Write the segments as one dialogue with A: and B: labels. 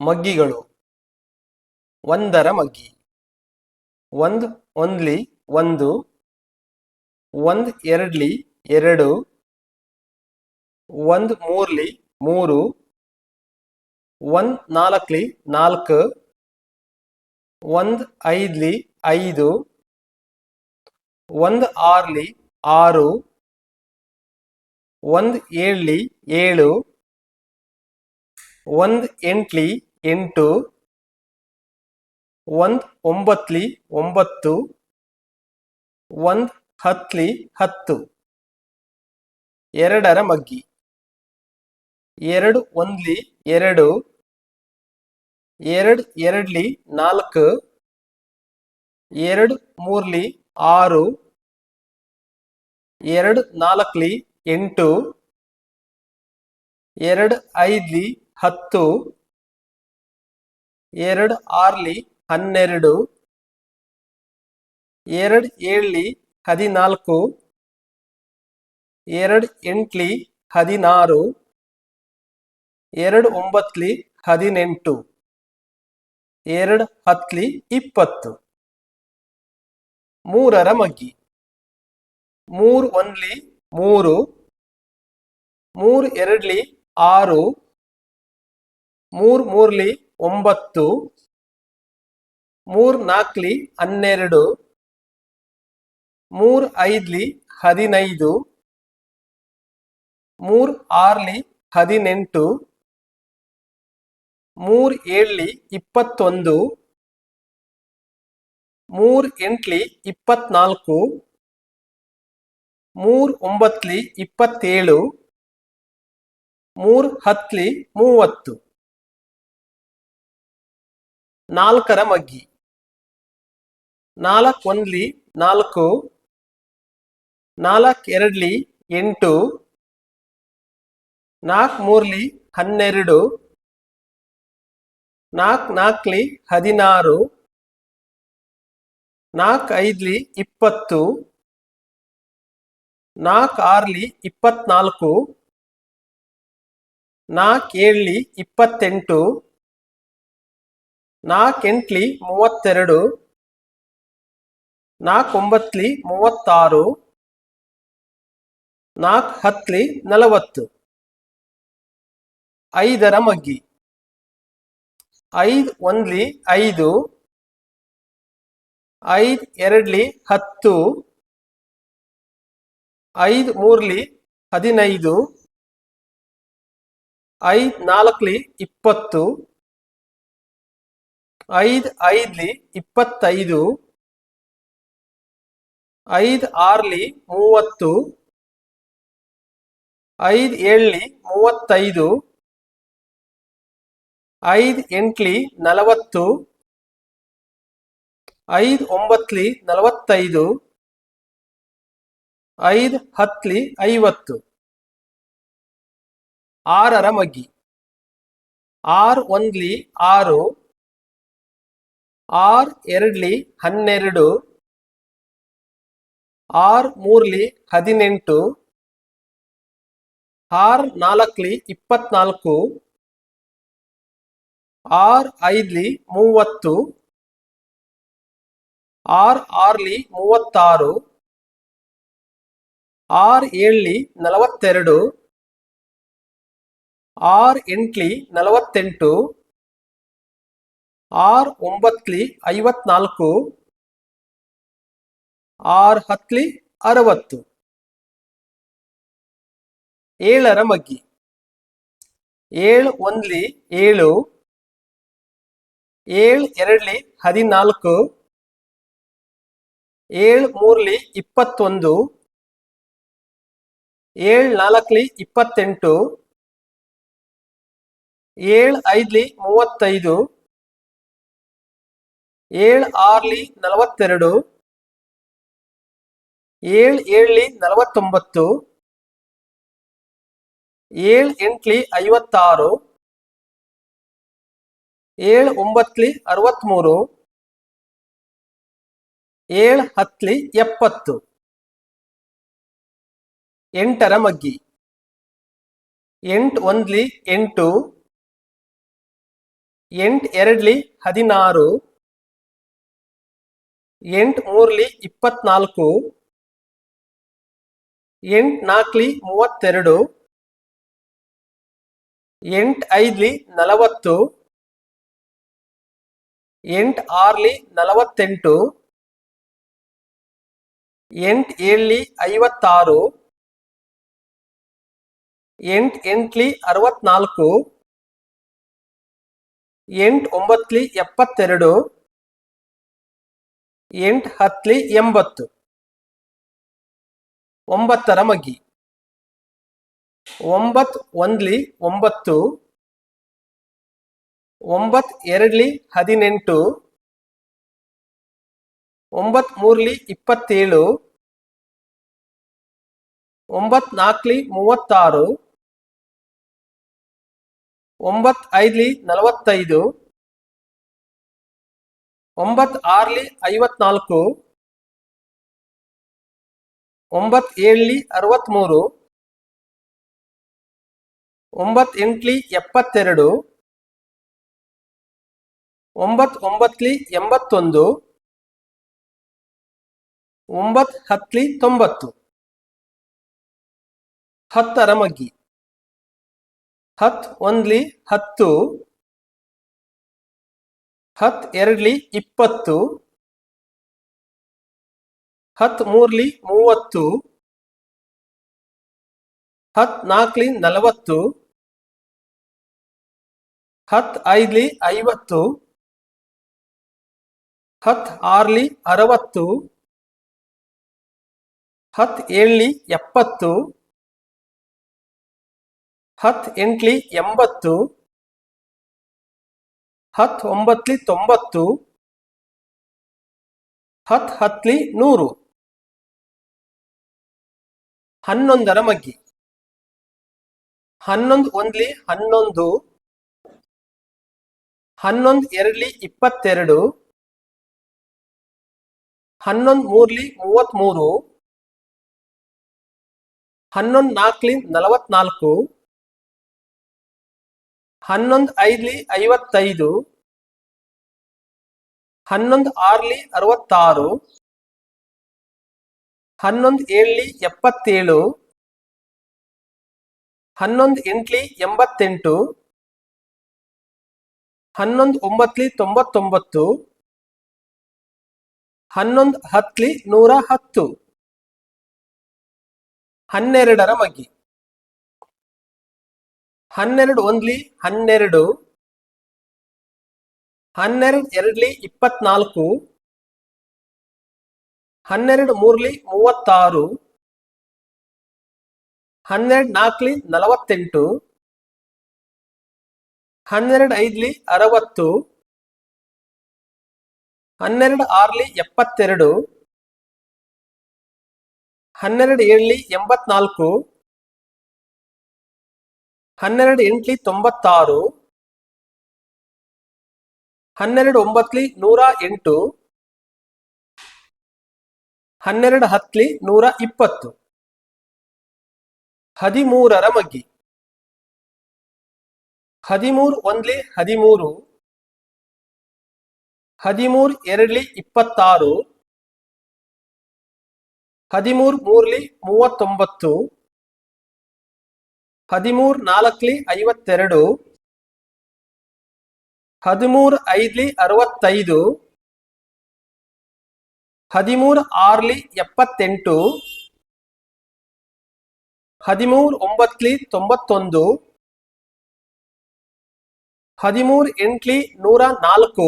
A: ಮಗ್ಗಿಗಳು. ಒಂದರ ಮಗ್ಗಿ. ಒಂದು ಒಂದ್ಲಿ ಒಂದು. ಒಂದ್ ಎರಡ್ಲಿ ಎರಡು. ಒಂದ್ ಮೂರ್ಲಿ ಮೂರು. ಒಂದ್ ನಾಲ್ಕ್ಲಿ ನಾಲ್ಕು. ಒಂದ್ ಐದ್ಲಿ ಐದು. ಒಂದ್ ಆರ್ಲಿ ಆರು. ಒಂದ್ ಏಳ್ಲಿ ಏಳು. ಒಂದ್ ಎಂಟ್ಲಿ ಎಂಟು, ಒಂದ್ ಒಂಬತ್ಲಿ ಒಂಬತ್ತು, ಒಂದ್ ಹತ್ಲಿ ಹತ್ತು. ಎರಡರ ಮಗ್ಗಿ. ಎರಡು ಒಂದ್ಲಿ ಎರಡು ಎರಡು ಎರಡ್ಲಿ ನಾಲ್ಕು, ಎರಡು ಮೂರ್ಲಿ ಆರು, ಎರಡು ನಾಲ್ಕ್ಲಿ ಎಂಟು, ಎರಡು ಐದ್ಲಿ ಹತ್ತು, ಎರಡು ಆರ್ಲಿ, ಹನ್ನೆರಡು, ಎರಡು ಏಳ್ಲಿ, ಹದಿನಾಲ್ಕು, ಎರಡು ಎಂಟ್ಲಿ, ಹದಿನಾರು, ಎರಡು ಒಂಬತ್ಲಿ, ಹದಿನೆಂಟು, ಎರಡು ಹತ್ಲಿ, ಇಪ್ಪತ್ತು. ಮೂರರ ಮಗ್ಗಿ. ಮೂರು ಒಂದ್ಲಿ, ಮೂರು ಮೂರು ಎರಡ್ಲಿ, ಆರು ಮೂರ್ ಮೂರ್ಲಿ ಒಂಬತ್ತು, ಮೂರ್ ನಾಲ್ಕಲಿ ಹನ್ನೆರಡು, ಮೂರ್ ಐದ್ಲಿ ಹದಿನೈದು, ಮೂರ್ ಆರ್ಲಿ ಹದಿನೆಂಟು, ಮೂರ್ ಏಳ್ಲಿ ಇಪ್ಪತ್ತೊಂದು, ಮೂರ್ ಎಂಟ್ಲಿ ಇಪ್ಪತ್ನಾಲ್ಕು, ಮೂರ್ ಒಂಬತ್ಲಿ ಇಪ್ಪತ್ತೇಳು, ಮೂರ್ ಹತ್ಲಿ ಮೂವತ್ತು. ನಾಲ್ಕರ ಮಗ್ಗಿ. ನಾಲ್ಕೊಂದ್ಲಿ ನಾಲ್ಕು, ನಾಲ್ಕ್ ಎರಡ್ಲಿ ಎಂಟು, ನಾಲ್ಕು ಮೂರ್ಲಿ ಹನ್ನೆರಡು, ನಾಲ್ಕ್ ನಾಲ್ಕಲಿ ಹದಿನಾರು, ನಾಲ್ಕು ಐದ್ಲಿ ಇಪ್ಪತ್ತು, ನಾಲ್ಕು ಆರ್ಲಿ ಇಪ್ಪತ್ನಾಲ್ಕು, ನಾಲ್ಕು ಏಳ್ಲಿ ಇಪ್ಪತ್ತೆಂಟು ನಾಲ್ಕ್ ಎಂಟ್ಲಿ ಮೂವತ್ತೆರಡು, ನಾಲ್ಕೊಂಬತ್ಲಿ ಮೂವತ್ತಾರು ನಾಲ್ಕ್ ಹತ್ಲಿ ನಲವತ್ತು. ಐದರ ಮಗ್ಗಿ. ಐದು ಒಂದ್ಲಿ ಐದು ಐದು ಎರಡ್ಲಿ ಹತ್ತು, ಐದು ಮೂರ್ಲಿ ಹದಿನೈದು, ಐದು ನಾಲ್ಕ್ಲಿ ಇಪ್ಪತ್ತು. ಐದ್, ಐದ್ಲಿ ಇಪ್ಪತ್ತೈದು, ಐದ್, ಆರ್ಲಿ ಮೂವತ್ತು, ಐದ್, ಏಳ್ಲಿ ಮೂವತ್ತೈದು, ಐದ್, ಎಂಟ್ಲಿ ನಲವತ್ತು, ಐದ್, ಒಂಬತ್ಲಿ ನಲವತ್ತೈದು, ಐದ್, ಹತ್ಲಿ ಐವತ್ತು. ಆರರ ಮಗ್ಗಿ. ಆರ್, ಒಂದ್ಲಿ ಆರು ಆರ್ ಎರಡ್ಲಿ ಹನ್ನೆರಡು, ಆರ್ ಮೂರ್ಲಿ ಹದಿನೆಂಟು, ಆರ್ ನಾಲ್ಕ್ಲಿ ಇಪ್ಪತ್ನಾಲ್ಕು, ಆರ್ ಐದ್ಲಿ ಮೂವತ್ತು, ಆರ್ ಆರ್ಲಿ ಮೂವತ್ತಾರು, ಆರ್ ಏಳ್ಲಿ ನಲವತ್ತೆರಡು, ಆರ್ ಎಂಟ್ಲಿ ನಲವತ್ತೆಂಟು ಆರ್ ಒಂಬತ್ಲಿ ಐವತ್ನಾಲ್ಕು, ಆರ್ ಹತ್ಲಿ ಅರವತ್ತು. ಏಳರ ಮಗ್ಗಿ. ಏಳು ಒಂದ್ಲಿ ಏಳು ಏಳು ಎರಡ್ಲಿ ಹದಿನಾಲ್ಕು, ಏಳು ಮೂರ್ಲಿ ಇಪ್ಪತ್ತೊಂದು, ಏಳು ನಾಲ್ಕ್ಲಿ ಇಪ್ಪತ್ತೆಂಟು, ಏಳು ಐದ್ಲಿ ಮೂವತ್ತೈದು ಏಳ್ ಆರ್ಲಿ ನಲವತ್ತೆರಡು, ಏಳ್ ಏಳ್ಲಿ ನಲವತ್ತೊಂಬತ್ತು, ಏಳ್ ಎಂಟ್ಲಿ ಐವತ್ತಾರು, ಏಳ್ ಒಂಬತ್ಲಿ ಅರವತ್ಮೂರು, ಏಳ್ ಹತ್ಲಿ ಎಪ್ಪತ್ತು. ಎಂಟರ ಮಗ್ಗಿ. ಎಂಟ್ ಒಂದ್ಲಿ ಎಂಟು, ಎಂಟ್ ಎರಡ್ಲಿ ಹದಿನಾರು ಎಂಟ್ ಮೂರ್ಲಿ ಇಪ್ಪತ್ನಾಲ್ಕು, ಎಂಟು ನಾಲ್ಕ್ಲಿ ಮೂವತ್ತೆರಡು, ಎಂಟು ಐದ್ಲಿ ನಲವತ್ತು, ಎಂಟು ಆರ್ಲಿ ನಲವತ್ತೆಂಟು, ಎಂಟು ಏಳ್ಲಿ ಐವತ್ತಾರು, ಎಂಟು ಎಂಟ್ಲಿ ಅರವತ್ನಾಲ್ಕು, ಎಂಟು ಒಂಬತ್ಲಿ ಎಪ್ಪತ್ತೆರಡು ಎಂಟ್ ಹತ್ಲಿ ಎಂಬತ್ತು. ಒಂಬತ್ತರ ಮಗ್ಗಿ ಒಂಬತ್ತು ಒಂದ್ಲಿ ಒಂಬತ್ತು. ಒಂಬತ್ತು ಎರಡ್ಲಿ ಹದಿನೆಂಟು. ಒಂಬತ್ ಮೂರ್ಲಿ ಇಪ್ಪತ್ತೇಳು. ಒಂಬತ್ ನಾಲ್ಕಲಿ ಮೂವತ್ತಾರು. ಒಂಬತ್ ಐದ್ಲಿ ನಲವತ್ತೈದು. ಒಂಬತ್ ಆರ್ಲಿ ಐವತ್ನಾಲ್ಕು ಒಂಬತ್ ಏಳ್ಲಿ ಅರವತ್ಮೂರು ಒಂಬತ್ ಎಂಟ್ಲಿ ಎಪ್ಪತ್ತೆರಡು ಒಂಬತ್ ಒಂಬತ್ಲಿ ಎಂಬತ್ತೊಂದು ಒಂಬತ್ ಹತ್ಲಿ ತೊಂಬತ್ತು. ಹತ್ತರ ಮಗ್ಗಿ. ಹತ್ ಒಂದ್ಲಿ ಹತ್ತು ಹತ್ ಎರಡ್ಲಿ ಇಪ್ಪತ್ತು ಹತ್ ಮೂರ್ಲಿ ಮೂವತ್ತು ಹತ್ ನಾಲ್ಕಲಿ ನಲವತ್ತು ಹತ್ ಐದ್ಲಿ ಐವತ್ತು ಹತ್ ಆರ್ಲಿ ಅರವತ್ತು ಹತ್ ಏಳ್ಲಿ ಎಪ್ಪತ್ತು ಹತ್ ಎಂಟ್ಲಿ ಎಂಬತ್ತು ಹತ್ ಒಂಬತ್ಲಿ ತೊಂಬತ್ತು. ಹತ್ ಹತ್ಲಿ ನೂರು. ಹನ್ನೊಂದರ ಮಗ್ಗಿ. ಹನ್ನೊಂದು ಒಂದ್ಲಿ ಹನ್ನೊಂದು. ಹನ್ನೊಂದು ಎರಡ್ಲಿ ಇಪ್ಪತ್ತೆರಡು. ಹನ್ನೊಂದು ಮೂರ್ಲಿ ಮೂವತ್ಮೂರು. ಹನ್ನೊಂದು ನಾಲ್ಕಲಿ ನಲವತ್ನಾಲ್ಕು. ಹನ್ನೊಂದ್ ಐದ್ಲಿ ಐವತ್ತೈದು, ಹನ್ನೊಂದು ಆರ್ಲಿ ಅರವತ್ತಾರು, ಹನ್ನೊಂದು ಏಳ್ಲಿ ಎಪ್ಪತ್ತೇಳು, ಹನ್ನೊಂದು ಎಂಟ್ಲಿ ಎಂಬತ್ತೆಂಟು, ಹನ್ನೊಂದು ಒಂಬತ್ಲಿ ತೊಂಬತ್ತೊಂಬತ್ತು, ಹನ್ನೊಂದು ಹತ್ಲಿ ನೂರ ಹತ್ತು. ಹನ್ನೆರಡರ ಮಗ್ಗಿ. ಹನ್ನೆರಡು ಒಂದ್ಲಿ ಹನ್ನೆರಡು ಹನ್ನೆರಡು ಎರಡ್ಲಿ ಇಪ್ಪತ್ನಾಲ್ಕು, ಹನ್ನೆರಡು ಮೂರ್ಲಿ ಮೂವತ್ತಾರು, ಹನ್ನೆರಡು ನಾಲ್ಕಲಿ ನಲವತ್ತೆಂಟು, ಹನ್ನೆರಡು ಐದ್ಲಿ ಅರವತ್ತು, ಹನ್ನೆರಡು ಆರ್ಲಿ ಎಪ್ಪತ್ತೆರಡು, ಹನ್ನೆರಡು ಏಳ್ಲಿ ಎಂಬತ್ನಾಲ್ಕು ಹನ್ನೆರಡು ಎಂಟ್ಲಿ ತೊಂಬತ್ತಾರು. ಹನ್ನೆರಡು ಒಂಬತ್ಲಿ ನೂರ ಎಂಟು. ಹನ್ನೆರಡು ಹತ್ಲಿ ನೂರ ಇಪ್ಪತ್ತು. ಹದಿಮೂರರ ಮಗ್ಗಿ. ಹದಿಮೂರು ಒಂದ್ಲಿ ಹದಿಮೂರು. ಹದಿಮೂರು ಎರಡ್ಲಿ ಇಪ್ಪತ್ತಾರು. ಹದಿಮೂರು ಮೂರ್ಲಿ ಮೂವತ್ತೊಂಬತ್ತು. ಹದಿಮೂರ್ ನಾಲ್ಕಲಿ ಐವತ್ತೆರಡು, ಹದಿಮೂರ್ ಐದ್ಲಿ ಅರವತ್ತೈದು, ಹದಿಮೂರ್ ಆರ್ಲಿ ಎಪ್ಪತ್ತೆಂಟು, ಹದಿಮೂರ್ ಒಂಬತ್ಲಿ ತೊಂಬತ್ತೊಂದು, ಹದಿಮೂರ್ ಎಂಟ್ಲಿ ನೂರ ನಾಲ್ಕು,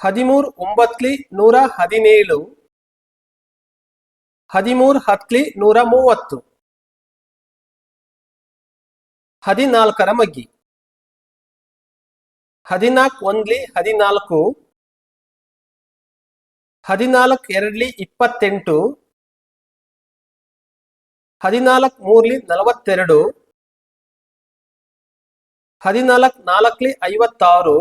A: ಹದಿಮೂರ್ ಒಂಬತ್ಲಿ ನೂರ ಹದಿನೇಳು, ಹದಿಮೂರ್ ಹತ್ಲಿ ನೂರ ಮೂವತ್ತು. ಹದಿನಾಲ್ಕರ ಮಗ್ಗಿ. ಹದಿನಾಲ್ಕು ಒಂದ್ಲಿ ಹದಿನಾಲ್ಕು ಹದಿನಾಲ್ಕು ಎರಡ್ಲಿ ಇಪ್ಪತ್ತೆಂಟು, ಹದಿನಾಲ್ಕು ಮೂರ್ಲಿ ನಲವತ್ತೆರಡು, ಹದಿನಾಲ್ಕು ನಾಲ್ಕಲಿ ಐವತ್ತಾರು,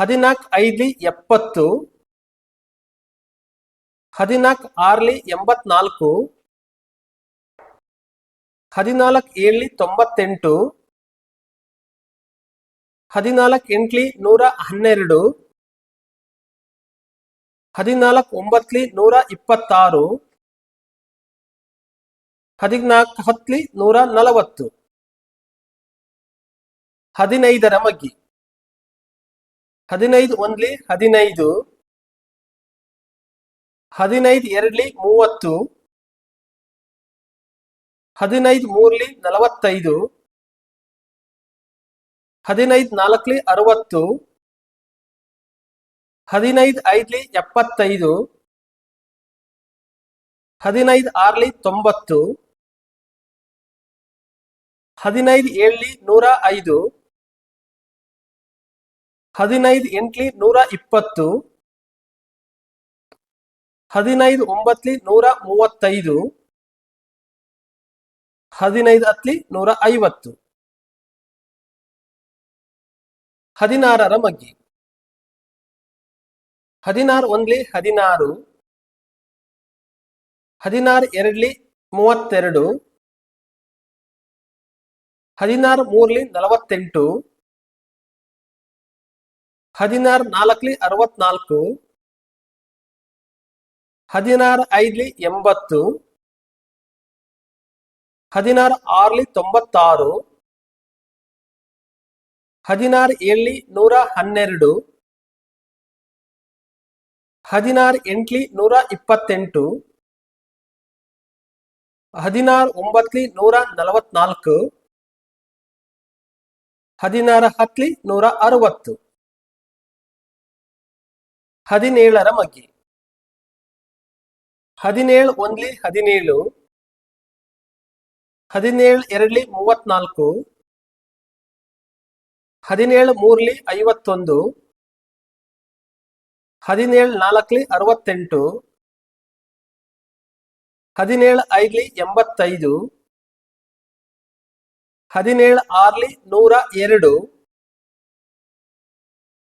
A: ಹದಿನಾಲ್ಕು ಐದ್ಲಿ ಎಪ್ಪತ್ತು, ಹದಿನಾಲ್ಕು ಆರ್ಲಿ ಎಂಬತ್ನಾಲ್ಕು ಹದಿನಾಲ್ಕು ಏಳ್ಲಿ ತೊಂಬತ್ತೆಂಟು, ಹದಿನಾಲ್ಕು ಎಂಟ್ಲಿ ನೂರ ಹನ್ನೆರಡು, ಹದಿನಾಲ್ಕು ಒಂಬತ್ಲಿ ನೂರ ಇಪ್ಪತ್ತಾರು, ಹದಿನಾಲ್ಕು ಹತ್ಲಿ ನೂರ ನಲವತ್ತು. ಹದಿನೈದರ ಮಗ್ಗಿ ಹದಿನೈದು ಒಂದ್ಲಿ ಹದಿನೈದು ಹದಿನೈದು ಎರಡ್ಲಿ ಮೂವತ್ತು. ಹದಿನೈದು ಮೂರ್ಲಿ ನಲವತ್ತೈದು. ಹದಿನೈದು ನಾಲ್ಕಲಿ ಅರವತ್ತು. ಹದಿನೈದು ಐದ್ಲಿ ಎಪ್ಪತ್ತೈದು. ಹದಿನೈದು ಆರ್ಲಿ ತೊಂಬತ್ತು. ಹದಿನೈದು ಏಳ್ಲಿ ನೂರ ಐದು. ಹದಿನೈದು ಎಂಟ್ಲಿ ನೂರ ಇಪ್ಪತ್ತು. ಹದಿನೈದು ಒಂಬತ್ಲಿ ನೂರ ಮೂವತ್ತೈದು. ಹದಿನೈದು ಅತ್ಲಿ ನೂರ ಐವತ್ತು. ಹದಿನಾರರ ಮಗ್ಗಿ. ಹದಿನಾರು ಒಂದ್ಲಿ ಹದಿನಾರು. ಹದಿನಾರು ಎರಡ್ಲಿ ಮೂವತ್ತೆರಡು. ಹದಿನಾರು ಮೂರ್ಲಿ ನಲವತ್ತೆಂಟು. ಹದಿನಾರು ನಾಲ್ಕಲಿ ಅರವತ್ನಾಲ್ಕು. ಹದಿನಾರು ಐದ್ಲಿ ಎಂಬತ್ತು. ಹದಿನಾರು ಆರ್ಲಿ ತೊಂಬತ್ತಾರು, ಹದಿನಾರು ಏಳ್ಲಿ ನೂರ ಹನ್ನೆರಡು, ಹದಿನಾರು ಎಂಟ್ಲಿ ನೂರ ಇಪ್ಪತ್ತೆಂಟು, ಹದಿನಾರು ಒಂಬತ್ಲಿ ನೂರ ನಲವತ್ನಾಲ್ಕು, ಹದಿನಾರು ಹತ್ಲಿ ನೂರ ಅರವತ್ತು, ಹದಿನೇಳರ ಮಗ್ಗಿ, ಹದಿನೇಳು ಒಂದ್ಲಿ ಹದಿನೇಳು ಹದಿನೇಳು ಎರಡ್ಲಿ ಮೂವತ್ನಾಲ್ಕು, ಹದಿನೇಳು ಮೂರಲಿ ಐವತ್ತೊಂದು, ಹದಿನೇಳು ನಾಲ್ಕಲಿ ಅರವತ್ತೆಂಟು, ಹದಿನೇಳು ಐದ್ಲಿ ಎಂಬತ್ತೈದು, ಹದಿನೇಳು ಆರ್ಲಿ ನೂರ ಎರಡು,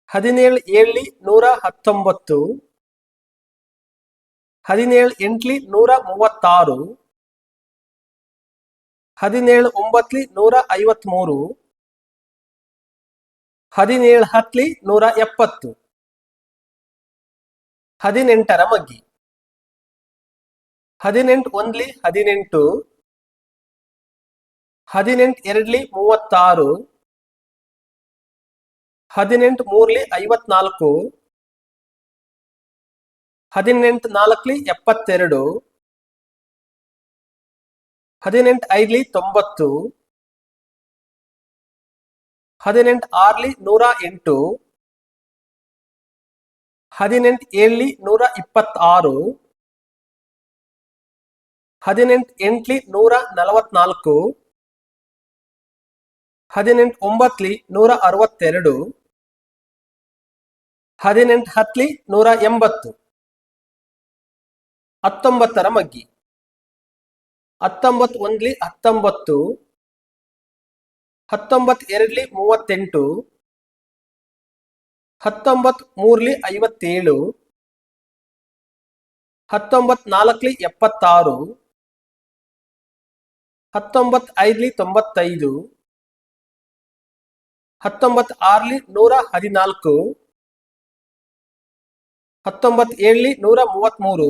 A: ಹದಿನೇಳು ಏಳ್ಲಿ ನೂರ ಹತ್ತೊಂಬತ್ತು, ಹದಿನೇಳು ಎಂಟ್ಲಿ ನೂರ ಮೂವತ್ತಾರು ಹದಿನೇಳು ಒಂಬತ್ಲಿ ನೂರ ಐವತ್ಮೂರು. ಹದಿನೇಳು ಹತ್ಲಿ ನೂರ ಎಪ್ಪತ್ತು. ಹದಿನೆಂಟರ ಮಗ್ಗಿ. ಹದಿನೆಂಟು ಒಂದ್ಲಿ ಹದಿನೆಂಟು. ಹದಿನೆಂಟು ಎರಡ್ಲಿ ಮೂವತ್ತಾರು. ಹದಿನೆಂಟು ಮೂರ್ಲಿ ಐವತ್ನಾಲ್ಕು. ಹದಿನೆಂಟು ನಾಲ್ಕಲಿ ಎಪ್ಪತ್ತೆರಡು. ಹದಿನೆಂಟು ಐದ್ಲಿ ತೊಂಬತ್ತು, ಹದಿನೆಂಟು ಆರ್ಲಿ ನೂರ ಎಂಟು, ಹದಿನೆಂಟು ಏಳ್ಲಿ ನೂರ ಇಪ್ಪತ್ತಾರು, ಹದಿನೆಂಟು ಎಂಟ್ಲಿ ನೂರ ನಲವತ್ನಾಲ್ಕು, ಹದಿನೆಂಟು ಒಂಬತ್ಲಿ ನೂರ ಅರವತ್ತೆರಡು, ಹದಿನೆಂಟು ಹತ್ಲಿ ನೂರ ಎಂಬತ್ತು. ಹತ್ತೊಂಬತ್ತರ ಮಗ್ಗಿ. ಹತ್ತೊಂಬತ್ತು ಒಂದ್ಲಿ ಹತ್ತೊಂಬತ್ತು ಹತ್ತೊಂಬತ್ತು ಎರಡ್ಲಿ ಮೂವತ್ತೆಂಟು ಹತ್ತೊಂಬತ್ ಮೂರ್ಲಿ ಐವತ್ತೇಳು ಹತ್ತೊಂಬತ್ ನಾಲ್ಕಲಿ ಎಪ್ಪತ್ತಾರು ಹತ್ತೊಂಬತ್ ಐದ್ಲಿ ತೊಂಬತ್ತೈದು ಹತ್ತೊಂಬತ್ ಆರ್ಲಿ ನೂರ ಹದಿನಾಲ್ಕು ಹತ್ತೊಂಬತ್ ಏಳ್ಲಿ ನೂರ ಮೂವತ್ಮೂರು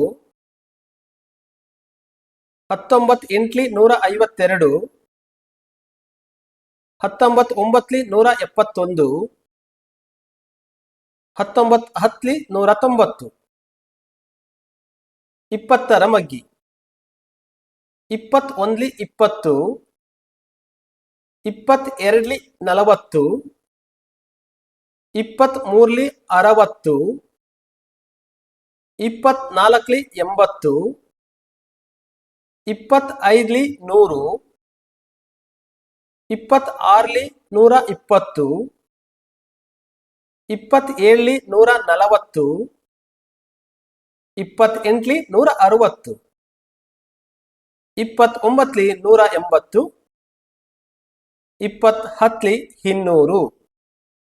A: ಹತ್ತೊಂಬತ್ ಎಂಟ್ಲಿ ನೂರ ಐವತ್ತೆರಡು ಹತ್ತೊಂಬತ್ ಒಂಬತ್ಲಿ ನೂರ ಎಪ್ಪತ್ತೊಂದು ಹತ್ತೊಂಬತ್ ಹತ್ಲಿ ನೂರ ತೊಂಬತ್ತು ಇಪ್ಪತ್ತರ ಮಗ್ಗಿ. ಇಪ್ಪತ್ತೊಂದ್ಲಿ ಇಪ್ಪತ್ತು, ಇಪ್ಪತ್ತೆರಡ್ಲಿ ನಲವತ್ತು, ಇಪ್ಪತ್ತ್ಮೂರ್ಲಿ ಅರವತ್ತು ಇಪ್ಪತ್ನಾಲ್ಕಲಿ ಎಂಬತ್ತು ಇಪ್ಪತ್ ಐದ್ಲಿ ನೂರು, ಇಪ್ಪತ್ತಾರ್ಲಿ ನೂರ ಇಪ್ಪತ್ತು, ಇಪ್ಪತ್ತೇಳಲಿ ನೂರ ನಲವತ್ತು, ಇಪ್ಪತ್ತೆಂಟ್ಲಿ ನೂರ ಅರವತ್ತು, ಇಪ್ಪತ್ತೊಂಬತ್ತಲಿ ನೂರ ಎಂಬತ್ತು ಇಪ್ಪತ್ತು ಹತ್ತಲಿ ಇನ್ನೂರು.